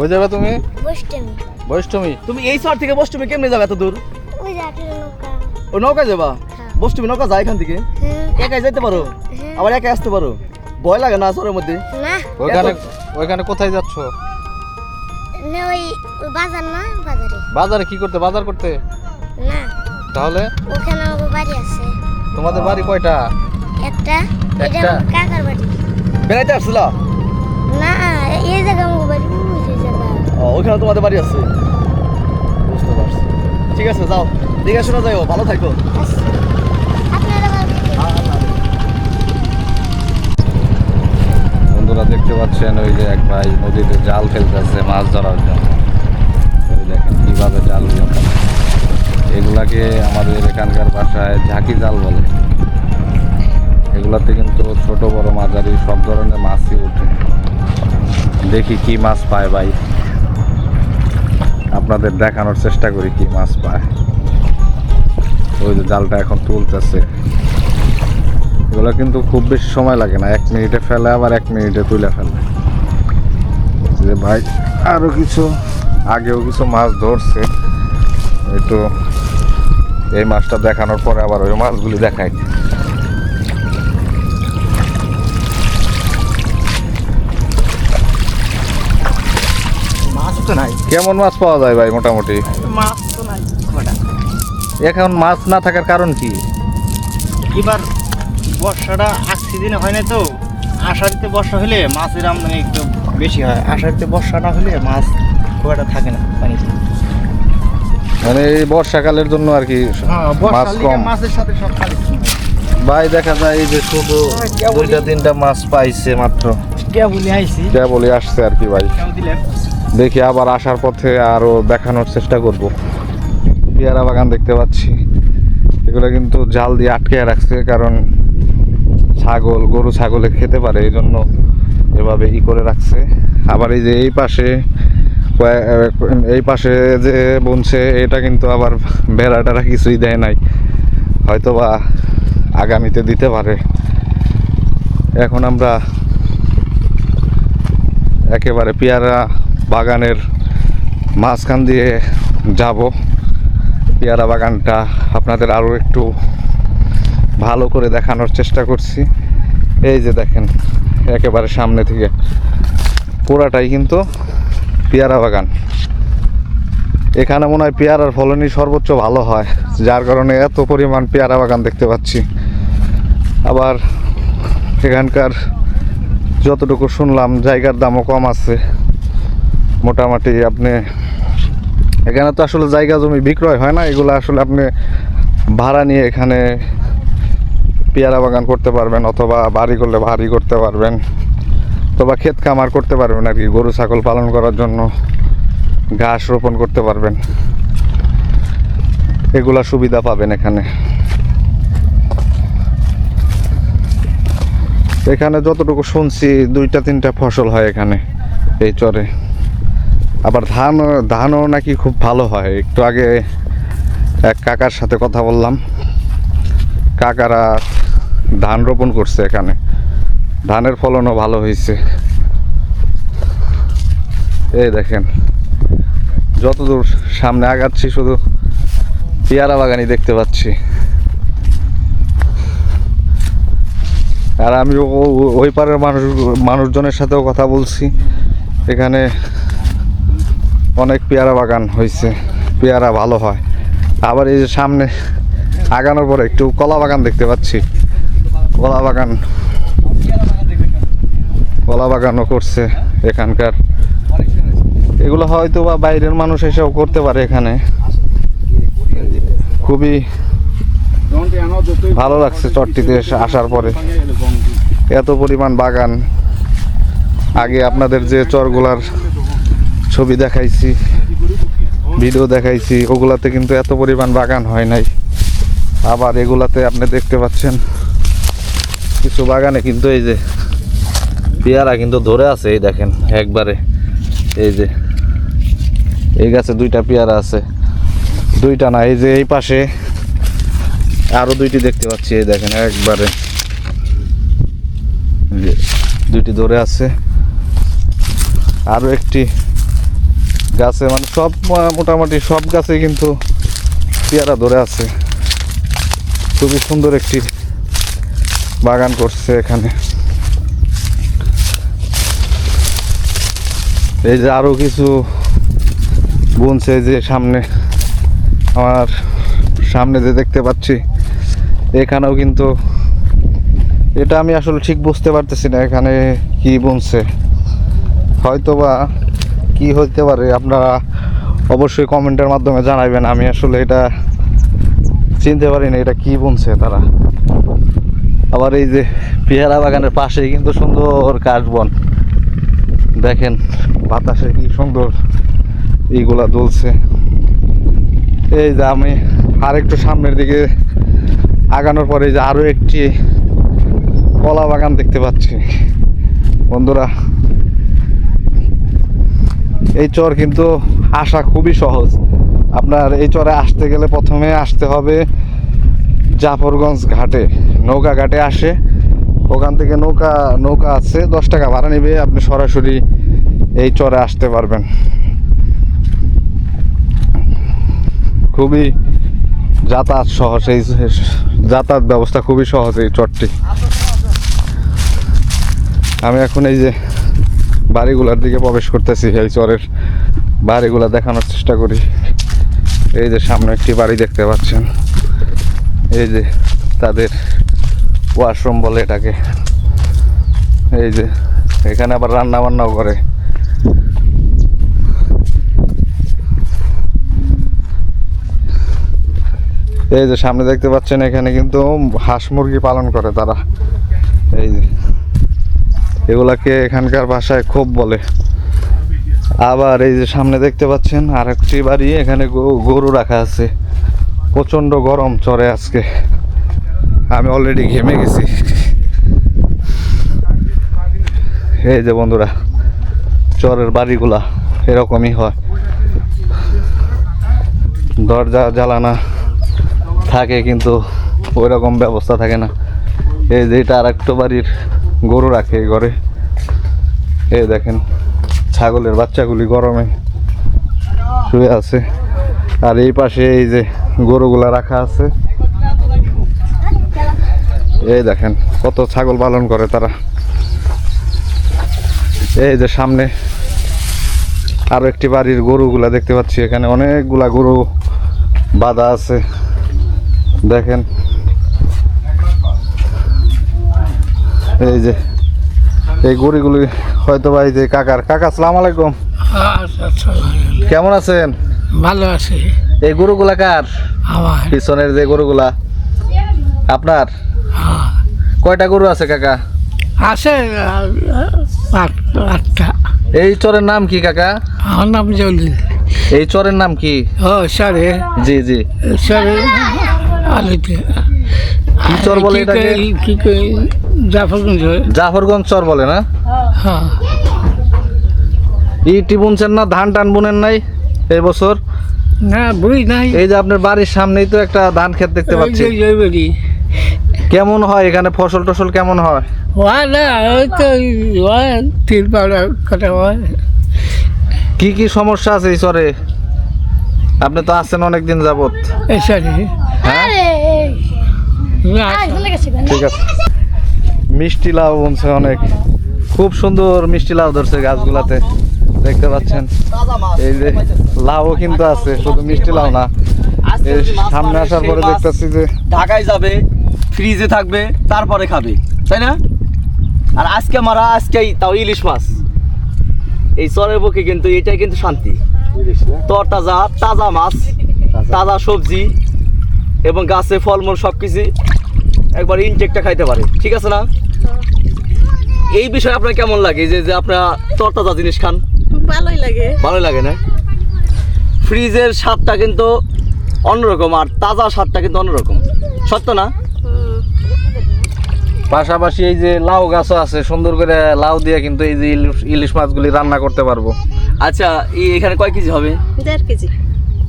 কই যাবে তুমি? বৈষ্ণবী। বৈষ্ণবী? তুমি এই শহর থেকে বষ্টমী কেমনে যাবে এত দূর? ওই যে একটা নৌকা। ও নৌকা যাবা? হ্যাঁ। বষ্টমী নৌকা যায় এখান থেকে? একাই যাইতে পারো? আবার একাই আসতে পারো? ভয় লাগে না শহরের মধ্যে? না। ওইখানে ওইখানে কোথায় যাচ্ছ? না ওই ওই বাজার না বাজারে। বাজারে কি করতে? বাজার করতে? না। তাহলে? ওখানে আমার বাড়ি আছে। তোমাদের বাড়ি কয়টা? একটা? এটা কাকার বাড়ি। বেড়াইতে আসছিলা? না এই জায়গা আমার বাড়ি। ওই যে জায়গা ও, ওইখানে তোমাদের বাড়ি আছে? ঠিক আছে যাও। দেখে শোনা যাও ভালো থাকো? বন্ধুরা দেখতে পাচ্ছেন ওই যে এক ভাই নদীতে জাল ফেলতেছে মাছ ধরার জন্য। ওই দেখেন কীভাবে জাল এগুলাকে আমাদের এখানকার ভাষায় ঝাঁকি জাল বলে। এগুলাতে কিন্তু ছোট বড় মাঝারি সব ধরনের মাছই ওঠে। দেখি কি মাছ পায় ভাই। আপনাদের দেখানোর চেষ্টা করি কি মাছ পায়। ওই যে জালটা এখন তুলতেছে। এগুলো কিন্তু খুব বেশি সময় লাগে না, এক মিনিটে ফেলে, আবার এক মিনিটে তুলে ফেলে। যে ভাই আরও কিছু, আগেও কিছু মাছ ধরছে। একটু এই মাছটা দেখানোর পরে আবার ওই মাছগুলি দেখাই। তো নাই। কেমন মাছ পাওয়া যায় ভাই মোটামুটি? মাছ তো নাই এখন মাছ না থাকার কারণ কি? এবার বর্ষাটা আশি দিনে হয় না তো। আষাঢ়িতে বর্ষা হলে মাছের আমদানি একটু বেশি হয়। আষাঢ়িতে বর্ষা না হলে মাছ খুব একটা থাকে না পানিতে। মানে এই বর্ষাকালের জন্য আর কি হ্যাঁ মাছ কম। মাছের সাথে সব কালেকশন ভাই দেখা যায় এই যে শুধু দুইটা তিনটা মাছ পাইছে মাত্র। কে বলি আইছি। বলে আসছে আর কি ভাই। দেখি আবার আসার পথে আরও দেখানোর চেষ্টা করব। পেয়ারা বাগান দেখতে পাচ্ছি। এগুলো কিন্তু জাল দিয়ে আটকে রাখছে, কারণ ছাগল, গরু ছাগলে খেতে পারে এই জন্য এভাবে ই করে রাখছে। আবার এই যে এই পাশে এই পাশে যে বুনছে, এটা কিন্তু আবার বেড়া টেরা কিছুই দেয় নাই। হয়তো বা আগামীতে দিতে পারে। এখন আমরা একেবারে পেয়ারা বাগানের মাঝখান দিয়ে যাব। পেয়ারা বাগানটা আপনাদের আরও একটু ভালো করে দেখানোর চেষ্টা করছি। এই যে দেখেন, একেবারে সামনে থেকে পুরাটাই কিন্তু পেয়ারা বাগান। এখানে মনে হয় পেয়ারার ফলনই সর্বোচ্চ ভালো হয়, যার কারণে এত পরিমাণ পেয়ারা বাগান দেখতে পাচ্ছি। আবার এখানকার যতটুকু শুনলাম, জায়গার দামও কম আছে। মোটামুটি আপনি, এখানে তো আসলে জায়গা জমি বিক্রয় হয় না, এগুলো আসলে আপনি ভাড়া নিয়ে এখানে পেয়ারা বাগান করতে পারবেন অথবা বাড়ি করলে বাড়ি করতে পারবেন, অথবা ক্ষেত কামার করতে পারবেন আর কি, গরু, ছাগল পালন করার জন্য ঘাস রোপণ করতে পারবেন। এগুলা সুবিধা পাবেন এখানে। এখানে যতটুকু শুনছি, দুইটা, তিনটা ফসল হয় এখানে, এই চরে। আবার ধান, ধানও নাকি খুব ভালো হয়। একটু আগে এক কাকার সাথে কথা বললাম। কাকারা ধান রোপণ করছে এখানে। ধানের ফলনও ভালো হয়েছে। এই দেখেন, যতদূর সামনে আগাচ্ছি, শুধু পেয়ারা বাগানই দেখতে পাচ্ছি। আর আমি ওই পারের মানুষ, মানুষজনের সাথেও কথা বলছি। এখানে অনেক পেয়ারা বাগান হয়েছে, পেয়ারা ভালো হয়। আবার এই যে সামনে আগানোর পরে একটু কলা বাগান দেখতে পাচ্ছি। কলা বাগান, কলা বাগানও করছে এখানকার। এগুলো হয়তো বা বাইরের মানুষ এসেও করতে পারে এখানে। খুবই ভালো লাগছে চটটিতে আসার পরে। এত পরিমাণ বাগান। আগে আপনাদের যে চরগুলার ছবি দেখাইছি, ভিডিও দেখাইছি, ওগুলাতে কিন্তু এত পরিমাণ বাগান হয় নাই। আবার এগুলাতে আপনি দেখতে পাচ্ছেন, কিছু বাগানে কিন্তু এই যে পেয়ারা কিন্তু ধরে আছে, এই দেখেন, একবারে। এই যে, এই গাছে দুইটা পেয়ারা আছে, দুইটা না, এই যে এই পাশে আরও দুইটি দেখতে পাচ্ছি, এই দেখেন, একবারে। দুইটি ধরে আছে। আরও একটি গাছে মানে সব মোটামুটি সব গাছে কিন্তু পেয়ারা ধরে আছে। খুবই সুন্দর একটি বাগান করছে এখানে। এই যে আরও কিছু বুনছে যে সামনে। আমার সামনে যে দেখতে পাচ্ছি, এখানেও কিন্তু এটা আমি আসলে ঠিক বুঝতে পারতেছি না, এখানে কি বুনছে। হয়তো বা কি হইতে পারে আপনারা অবশ্যই কমেন্টের মাধ্যমে জানাবেন আমি আসলে এটা চিনতে পারি না, এটা কি বুনছে তারা। আবার এই যে পেয়ারা বাগানের পাশেই কিন্তু সুন্দর কাশবন দেখেন বাতাসে কি সুন্দর এইগুলা দুলছে। এই যে আমি আর একটু সামনের দিকে আগানোর পরে যে আরও একটি কলা বাগান দেখতে পাচ্ছি। বন্ধুরা এই চর কিন্তু আসা খুবই সহজ। আপনার এই চরে আসতে গেলে প্রথমে আসতে হবে জাফরগঞ্জ ঘাটে। নৌকা ঘাটে আসে। ওখান থেকে নৌকা নৌকা আছে, দশ টাকা ভাড়া নেবে, আপনি সরাসরি এই চরে আসতে পারবেন। খুবই যাতায়াত সহজ, এই যাতায়াত ব্যবস্থা খুবই সহজ এই চরটি। আমি এখন এই যে বাড়িগুলোর দিকে প্রবেশ করতেছি, এই চরের বাড়িগুলা দেখানোর চেষ্টা করি। এই যে সামনে একটি বাড়ি দেখতে পাচ্ছেন। এই যে তাদের ওয়াশরুম বলে এটাকে। এই যে এখানে আবার রান্না বান্নাও করে। এই যে সামনে দেখতে পাচ্ছেন, এখানে কিন্তু হাঁস মুরগি পালন করে তারা। এই যে এগুলাকে এখানকার ভাষায় খুব বলে। আবার এই যে সামনে দেখতে পাচ্ছেন আর একটি বাড়ি, এখানে গরু রাখা আছে। প্রচণ্ড গরম চড়ে আজকে। আমি অলরেডি ঘেমে গেছি। এই যে বন্ধুরা, চরের বাড়িগুলা এরকমই হয়। দরজা জ্বালানা থাকে কিন্তু ওই রকম ব্যবস্থা থাকে না। এই যে এটা আর একটা বাড়ির গরু রাখে এই ঘরে। এই দেখেন, ছাগলের বাচ্চাগুলি গরমে শুয়ে আছে। আর এই পাশে এই যে গরুগুলা রাখা আছে। এই দেখেন, কত ছাগল পালন করে তারা। এই যে সামনে আরও একটি বাড়ির গরুগুলা দেখতে পাচ্ছি। এখানে অনেকগুলা গরু বাঁধা আছে। দেখেন এই যে এই গরুগুলি হয়তো এই যে কাকার। কাকা সালাম আলাইকুম। আচ্ছা আচ্ছা কেমন আছেন? ভালো আছে। এই গরুগুলা কার? আমার। পিছনের যে গরুগুলা। আপনার? হ্যাঁ। কয়টা গরু আছে কাকা? আছে আট আটটা। এই চরের নাম কি কাকা? আমার নাম জলিল। এই চরের নাম কি? ও সরে জি জি। সরে আলিতে। কি চর বলে এটাকে? কি জাফরগঞ্জ জাফরগঞ্জ চর বলে না? হ্যাঁ। ইটি বুনছেন না ধান টান বুনেন নাই এই বছর? না বুঝি নাই। এই যে আপনার বাড়ির সামনেই তো একটা ধান ক্ষেত দেখতে পাচ্ছি। কেমন হয় এখানে? ফসল টসল কেমন হয়? হয় না ওই তো হয় তিন পাড়া কাটা হয়। কি কি সমস্যা আছে এই চরে? আপনি তো আছেন অনেক দিন যাবত এই সরে হ্যাঁ আরে না, আয় ভুলে গেছি কেন? ঠিক আছে। মিষ্টি লাউ বলছে অনেক। খুব সুন্দর মিষ্টি লাউ ধরছে গাছগুলাতে। দেখতে পাচ্ছেন। এই যে লাউও কিন্তু আছে শুধু মিষ্টি লাউ না। মাছ সামনে আসার পরে দেখতেছি যে ঢাকায় যাবে ফ্রিজে থাকবে তারপরে খাবে। তাই না? আর আজকে মারা আজকেই তাও ইলিশ মাছ। এই চরের বুকে কিন্তু এটাই কিন্তু শান্তি। তর তাজা তাজা মাছ তাজা। সবজি এবং গাছে ফলমূল সব কিছু একবার ইনটেকটা খাইতে পারে ঠিক আছে না? এই বিষয়ে আপনার কেমন লাগে? যে যে আপনারা তরতাজা জিনিস খান? ভালোই লাগে। ভালোই লাগে না? ফ্রিজের স্বাদটা কিন্তু অন্যরকম আর তাজা স্বাদটা কিন্তু অন্যরকম। সত্য না? পাশাপাশি এই যে লাউ গাছও আছে সুন্দর করে লাউ দিয়ে কিন্তু এই যে ইলিশ- ইলিশ মাছগুলি রান্না করতে পারব। আচ্ছা এই এখানে কয় কেজি হবে? দেড় কেজি।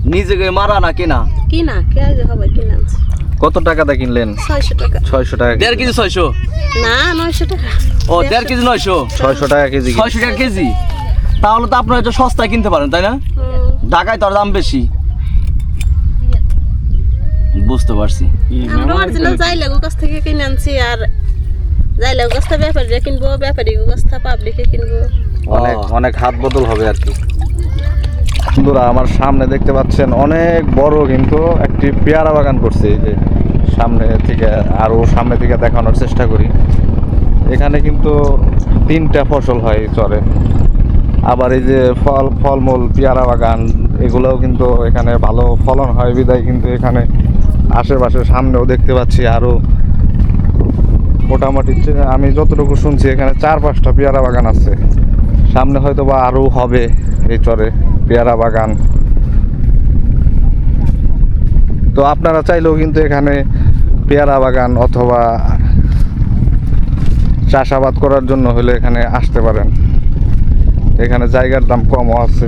নিজেকে মারা না কেনা? কিনা কে হবে কিনা? কত টাকাতে কিনলেন? ছয়শো টাকা। ছয়শো টাকা দেড় কেজি। ছয়শো? না নয়শো টাকা। ও দেড় কেজি নয়শো? ছয়শো টাকা কেজি ছয়শো টাকা কেজি? তাহলে তো আপনারা এটা সস্তায় কিনতে পারেন তাই না? ঢাকায় তো আর দাম বেশি। বুঝতে পারছি। আমরা অরিজিনাল যাই লাগু কাছ থেকে কিনে আনছি আর যাই লাগু কাছ থেকে ব্যাপারীরা কিনবো ব্যাপারী কাছ থেকে পাবলিকে কিনবো। অনেক অনেক হাত বদল হবে আর কি। বন্ধুরা আমার সামনে দেখতে পাচ্ছেন অনেক বড় কিন্তু একটি পেয়ারা বাগান করছে এই যে। সামনে থেকে আরও সামনে থেকে দেখানোর চেষ্টা করি। এখানে কিন্তু তিনটা ফসল হয় চরে। আবার এই যে ফল, ফলমূল, পেয়ারা বাগান, এগুলোও কিন্তু এখানে ভালো ফলন হয় বিদায়, কিন্তু এখানে আশেপাশে সামনেও দেখতে পাচ্ছি আরও মোটামুটি আমি যতটুকু শুনছি, এখানে চার পাঁচটা পেয়ারা বাগান আছে। সামনে হয়তো বা আরও হবে এই চরে পেয়ারা বাগান। তো আপনারা চাইলেও কিন্তু এখানে পেয়ারা বাগান অথবা চাষাবাদ করার জন্য হলে এখানে আসতে পারেন। এখানে জায়গার দাম কমও আছে।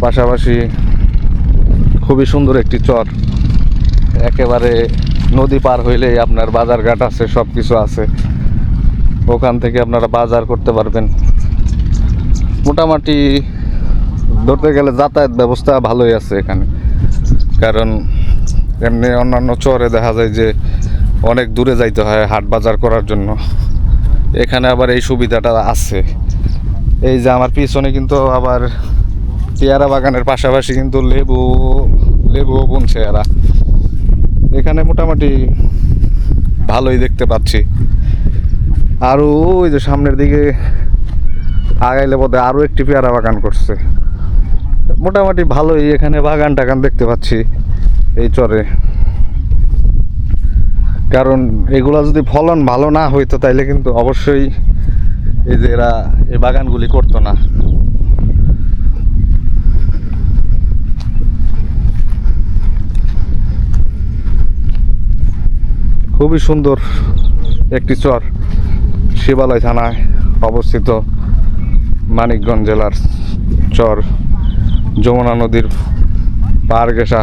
পাশাপাশি খুবই সুন্দর একটি চর। একেবারে নদী পার হইলেই আপনার বাজারঘাট আছে সব কিছু আছে। ওখান থেকে আপনারা বাজার করতে পারবেন। মোটামুটি ধরতে গেলে যাতায়াত ব্যবস্থা ভালোই আছে এখানে। কারণ এমনি অন্যান্য চরে দেখা যায় যে অনেক দূরে যাইতে হয় হাট বাজার করার জন্য। এখানে আবার এই সুবিধাটা আছে। এই যে আমার পিছনে কিন্তু আবার পেয়ারা বাগানের পাশাপাশি কিন্তু লেবু, লেবুও বুনছে এরা। এখানে মোটামুটি ভালোই দেখতে পাচ্ছি। আরও ওই যে সামনের দিকে আগাইলে বোধ আরও একটি পেয়ারা বাগান করছে। মোটামুটি ভালোই এখানে বাগান টাগান দেখতে পাচ্ছি। এই চরে। কারণ এগুলা যদি ফলন ভালো না হইতো, তাইলে কিন্তু অবশ্যই এই যে এরা এই বাগানগুলি করতো না। খুবই সুন্দর একটি চর, শিবালয় থানায় অবস্থিত মানিকগঞ্জ জেলার চর, যমুনা নদীর পার ঘেঁষা।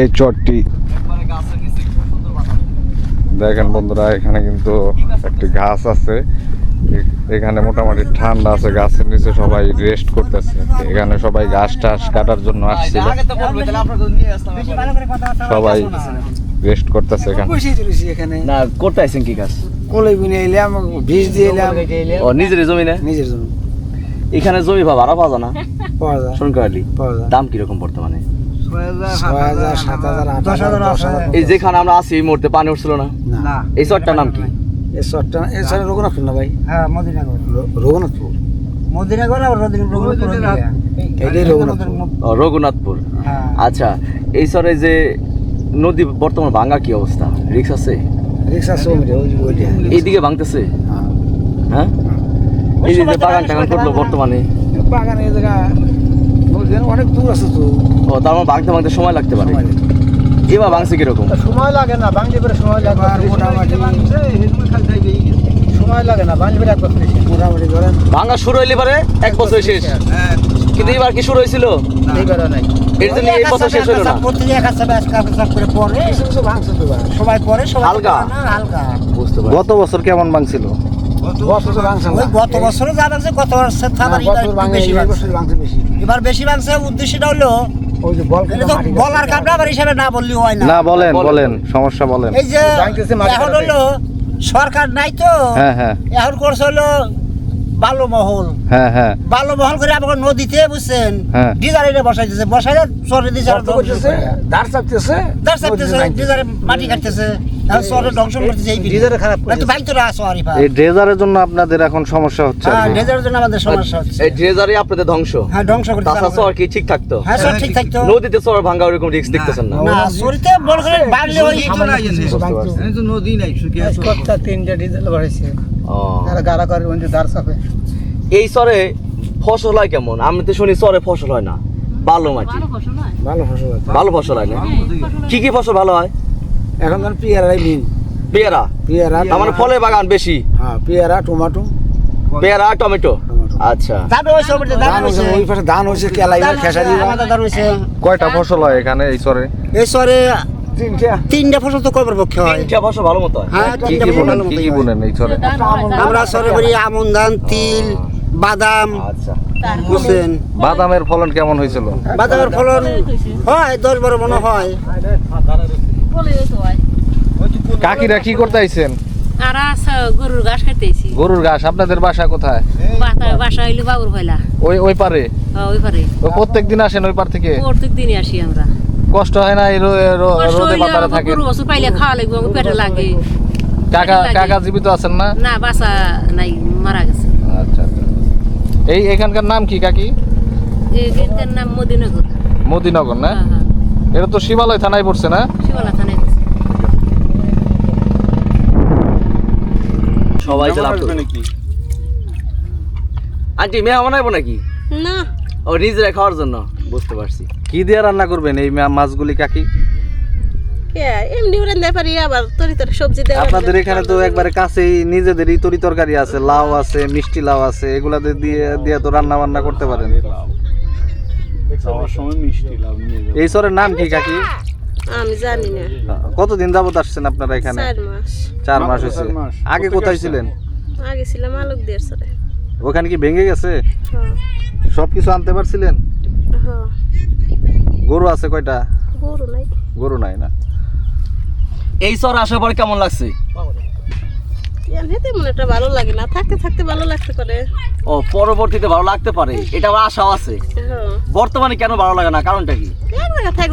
এই চরটি। দেখেন বন্ধুরা এখানে কিন্তু একটি ঘাস আছে। এখানে মোটামুটি ঠান্ডা আছে গাছের নিচে সবাই রেস্ট করতেছে। এখানে সবাই ঘাস টাস কাটার জন্য আসছিল। সবাই রেস্ট করতেছে এখানে। না করতে আইছেন কি কাজ কলাই বিনে এলাম বীজ দিয়ে এলাম ও নিজের জমি না? নিজের জন্য এখানে জমি ভাবা আরও পাওয়া যায় না? পাওয়া যায়। সোনকারলি পাওয়া যায়। দাম কীরকম বর্তমানে? এই যেখানে আমরা আছি এই মুহূর্তে পানি উঠছিল না। না। এই চরটার নাম কি? এই রঘুনাথপুর না ভাই? হ্যাঁ মদিনাগর। রঘুনাথপুর? মদিনাগর আর রঘুনাথপুর রঘুনাথপুর। ও, রঘুনাথপুর। হ্যাঁ। আচ্ছা এই চরে যে নদী বর্তমান ভাঙা কি অবস্থা? রিক্স আছে? রিক্সা এইদিকে ভাঙতেছে? হ্যাঁ। এই যে যে বাগান টাগান করল বর্তমানে? বাগান এই জায়গা অনেক দূর আছে তো। ও তার মানে ভাঙতে ভাঙতে সময় লাগতে পারে। এবার ভাঙছে কীরকম? সময় লাগে না বাংলি করে সময় লাগে মোটামুটি সময় লাগে না বাংলি করে এক বছর মোটামুটি ধরেন ভাঙা শুরু হইলে পারে এক বছর শেষ। কিন্তু এবার কি শুরু হয়েছিল? নাই। এর জন্য এই বছর শেষ হলো না? এক হাজার করে পরে কিছু কিছু ভাঙছে তো সবাই পরে সবাই হালকা? হালকা। বুঝতে পারছি। গত বছর কেমন ভাঙছিল? গত বছরও যা ভাঙছে গত বছর এবার বেশি ভাঙছে ভাঙছে বেশি। এবার বেশি ভাঙছে উদ্দেশ্যটা হলো ওই যে বল এটা তো বলার কাপড় আবার হিসাবে না বললেও হয় না। না বলেন বলেন। বলেন সমস্যা বলেন। এই যে এখন হলো সরকার নাই তো হ্যাঁ হ্যাঁ। এখন করছে হলো বালু মহল। হ্যাঁ হ্যাঁ। বালু মহল করে আমাকে নদীতে বুঝছেন? হ্যাঁ। ডিজারে বসাইতেছে বসাইলে চরে দিছে আর দাঁড় চাপতেছে দাঁড় চাপতেছে, ডিজারে মাটি কাটতেছে। এই ডিজারে খারাপ না তো ভাঙতে আসো আর এই ড্রেজারের জন্য আপনাদের এখন সমস্যা হচ্ছে আর হ্যাঁ কি। ডেজারের জন্য আমাদের সমস্যা হচ্ছে। এই ড্রেজারই আপনাদের ধ্বংস। হ্যাঁ ধ্বংস করতেছে তাছাড়া আমাদের। কি ঠিক থাকতো? হ্যাঁ সব ঠিক থাকতো। নদীতে চর ভাঙা ওরকম রিস্ক দেখতেছেন না। না চরিতে বল করে বাড়লে ওই কতটা তিনটা ডিজেল বাড়াইছে ও। আর গাড়া করে ওই এই চরে ফসল হয় কেমন? আমি তো শুনি চরে ফসল হয় না। ভালো মাটি। ভালো ফসল আছে ভালো ফসল হয় না? কি কি ফসল ভালো হয়? এখন ধর পেয়ারাই মেন পেয়ারা? পেয়ারা তার মানে ফলের বাগান বেশি? হ্যাঁ পেয়ারা টমেটো। পেয়ারা টমেটো। আচ্ছা। ধান হয়েছে ওই পাশে ধান কেলাই খেসারি কয়টা ফসল হয় এখানে এই চরে? এই সরে তিনটা। তিনটা ফসল তো করবার পক্ষে হয়। তিনটা ফসল ভালো মতো হ্যাঁ। তিনটা ফসল ভালো কি কি। এই চরে? আমরা সরে করি আমন ধান তিল বাদাম আচ্ছা। হোসেন বাদামের ফলন কেমন হয়েছিল? বাদামের ফলন হয় দশ বারো মনে হয়। কাকিরা কি করতে আইছেন? আর গরুর ঘাস খাইতেছি গরুর ঘাস আপনাদের বাসা কোথায়? বাসা হইল বাবুর ওই ওই পারে? ওই পারে। আসেন ওই পার থেকে? আসি আমরা। কষ্ট হয় না রোদে বাতারে থাকে গরু পাইলে খাওয়া লাগবে পেটে লাগে। কাকা কাকা জীবিত আছেন না? না বাসা নাই মারা গেছে। আচ্ছা আচ্ছা। এই এখানকার নাম কি কাকি? এখানকার নাম মদিনগর। মদিনগর না? হ্যাঁ হ্যাঁ। এটা তো শিবালয় থানায় পড়ছে না? থানায় আন্টি আইবো নাকি? না। ও নিজেরা খাওয়ার জন্য। বুঝতে পারছি। কি দিয়ে রান্না করবেন এই মা- মাছগুলি কাকি? কে? এমনি পারি আবার তরি তরি সবজি দেয় আপনাদের এখানে তো একবারে কাছেই নিজেদেরই তরি তরকারি আছে লাউ আছে মিষ্টি লাউ আছে এগুলা দিয়ে দিয়ে তো রান্না বান্না করতে পারেন। এই সরের নাম কি কাকি? আমি জানি না। কতদিন যাবত আসছেন আপনারা এখানে? চার মাস। চার মাস হয়েছে। আগে কোথায় ছিলেন? আগে ছিলাম আলোক দিয়ে সাথে ওখানে কি ভেঙে গেছে? হ্যাঁ। সব কিছু আনতে পারছিলেন? হ্যাঁ। গরু আছে কয়টা? গরু নাই। গরু নাই না। এই চর আসার পরে কেমন লাগছে? তেমন একটা ভালো লাগে না থাকতে থাকতে ভালো লাগতে পারে। ও পরবর্তীতে ভালো লাগতে পারে এটা আমার আশাও আছে। বর্তমানে কেন ভালো লাগে না কারণটা কি? এক জায়গা থাক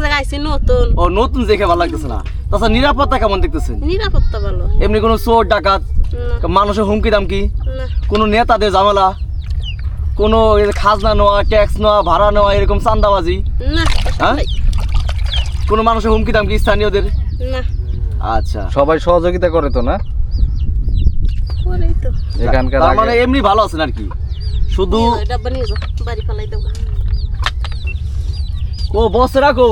নতুন। ও নতুন দেখে ভালো লাগতেছে না। তাছাড়া নিরাপত্তা কেমন দেখতেছেন? নিরাপত্তা ভালো। এমনি কোনো চোর ডাকাত মানুষের হুমকি দামকি? না। কোনো নেতাদের ঝামেলা? কোনো খাজনা নেওয়া ট্যাক্স নেওয়া ভাড়া নেওয়া এরকম চান্দাবাজি না হ্যাঁ? কোনো মানুষের হুমকি দামকি স্থানীয়দের? আচ্ছা। সবাই সহযোগিতা করে তো না? এখানকার তার মানে এমনি ভালো আছেন আর কি? শুধু এটা বানিয়ে বাড়ি দেবো ও বস রাখো।